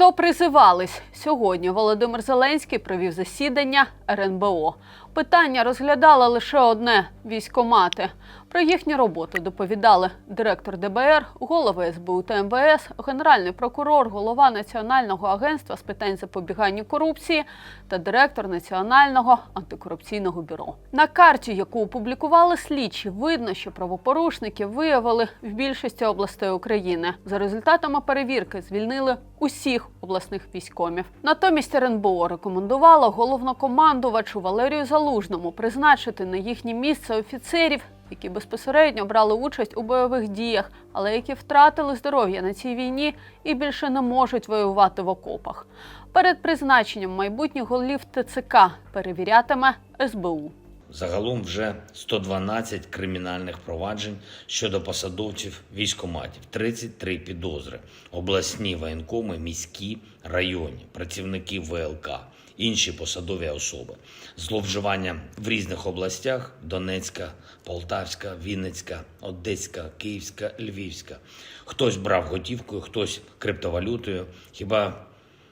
Допризивались сьогодні. Володимир Зеленський провів засідання РНБО. Питання розглядала лише одне військомати. Про їхню роботу доповідали директор ДБР, голови СБУ та МВС, генеральний прокурор, голова Національного агентства з питань запобігання корупції та директор Національного антикорупційного бюро. На карті, яку опублікували слідчі, видно, що правопорушників виявили в більшості областей України. За результатами перевірки звільнили усіх обласних військомів. Натомість РНБО рекомендувало головнокомандувачу Валерію Залужному призначити на їхнє місце офіцерів, які безпосередньо брали участь у бойових діях, але які втратили здоров'я на цій війні і більше не можуть воювати в окопах. Перед призначенням майбутніх голів ТЦК перевірятиме СБУ. Загалом вже 112 кримінальних проваджень щодо посадовців військоматів, 33 підозри, обласні воєнкоми, міські, районні, працівники ВЛК, інші посадові особи, зловживання в різних областях: Донецька, Полтавська, Вінницька, Одеська, Київська, Львівська. Хтось брав готівкою, хтось криптовалютою. Хіба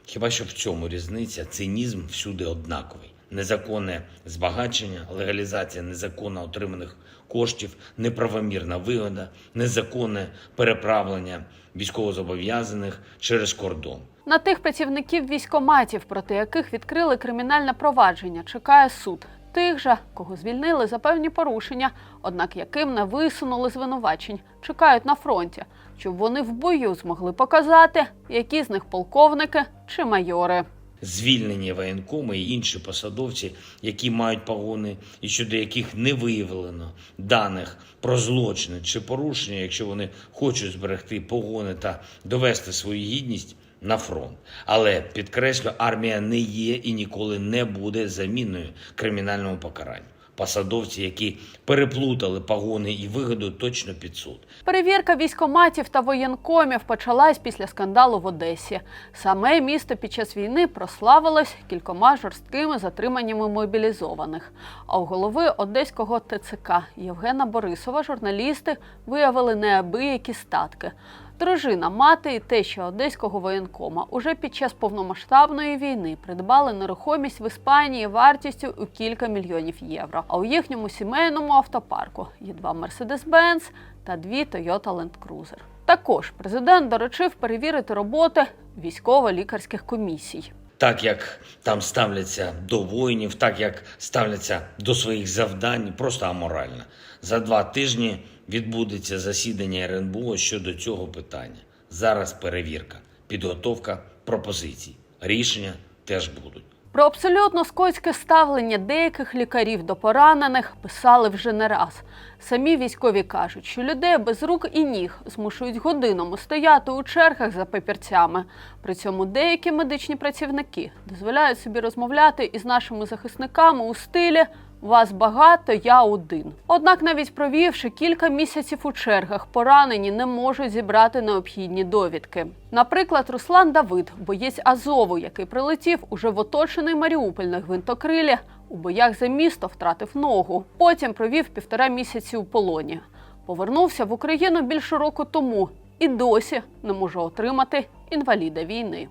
Хіба що в цьому різниця? Цинізм всюди однаковий. Незаконне збагачення, легалізація незаконно отриманих коштів, неправомірна вигода, незаконне переправлення військовозобов'язаних через кордон. На тих працівників військоматів, проти яких відкрили кримінальне провадження, чекає суд. Тих же, кого звільнили за певні порушення, однак яким не висунули звинувачень, чекають на фронті, щоб вони в бою змогли показати, які з них полковники чи майори. Звільнені воєнкоми і інші посадовці, які мають погони і щодо яких не виявлено даних про злочини чи порушення, якщо вони хочуть зберегти погони та довести свою гідність на фронт. Але підкреслю, армія не є і ніколи не буде заміною кримінальному покаранню. Посадовці, які переплутали погони і вигоду, точно під суд. Перевірка військоматів та воєнкомів почалась після скандалу в Одесі. Саме місто під час війни прославилось кількома жорсткими затриманнями мобілізованих. А у голови одеського ТЦК Євгена Борисова журналісти виявили неабиякі статки. Дружина, мати і теща одеського воєнкома уже під час повномасштабної війни придбали нерухомість в Іспанії вартістю у кілька мільйонів євро. А у їхньому сімейному автопарку є два Mercedes-Benz та дві Toyota Land Cruiser. Також президент доручив перевірити роботи військово-лікарських комісій. Так як там ставляться до воїнів, так як ставляться до своїх завдань, просто аморально. За два тижні відбудеться засідання РНБО щодо цього питання. Зараз перевірка, підготовка пропозицій. Рішення теж будуть. Про абсолютно скотське ставлення деяких лікарів до поранених писали вже не раз. Самі військові кажуть, що людей без рук і ніг змушують годинами стояти у чергах за папірцями. При цьому деякі медичні працівники дозволяють собі розмовляти із нашими захисниками у стилі вас багато, я один. Однак, навіть провівши кілька місяців у чергах, поранені не можуть зібрати необхідні довідки. Наприклад, Руслан Давид, боєць Азову, який прилетів уже в оточений Маріуполь на гвинтокрилі, у боях за місто втратив ногу. Потім провів півтора місяці у полоні. Повернувся в Україну більше року тому і досі не може отримати інваліда війни.